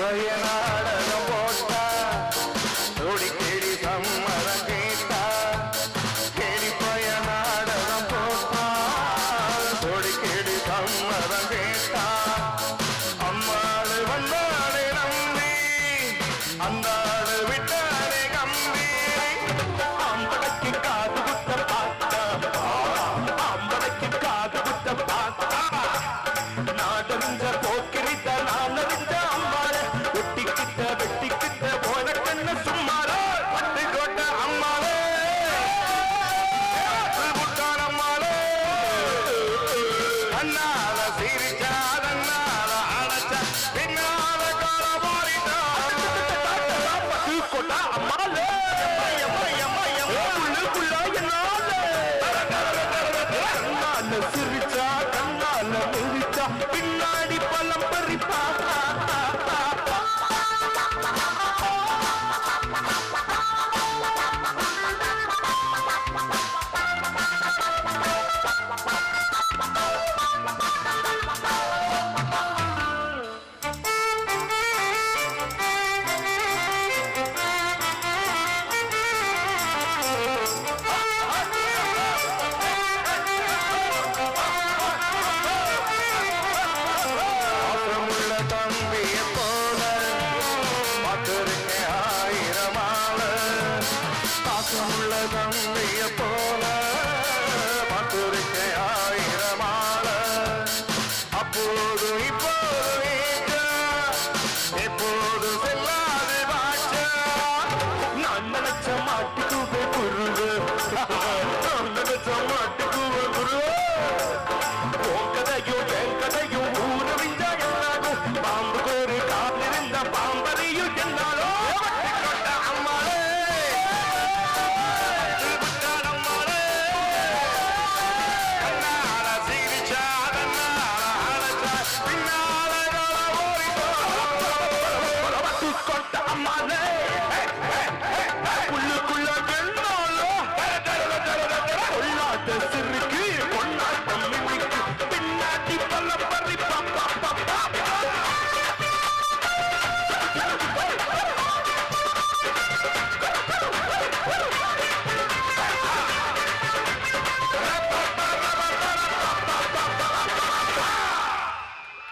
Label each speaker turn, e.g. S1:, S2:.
S1: பய நாடகம் போட்டா தொடி கேடி சம்மரம் கேட்டா கேடி பய நாடகம் போட்டா தொடி கேடி சம்மரம் கேட்டா. அம்மாள் வந்தாளே நம்பி அந்தாளு விட்டாளே கம்பி. அம்பளைக்கு காது குத்த பார்த்தா அம்பளைக்கு காது குத்த பார்த்தா. நாடறிஞ்ச போக்கிரித்த நான் அம்மாள Михаил பாசமுள்ள தம்பிய போல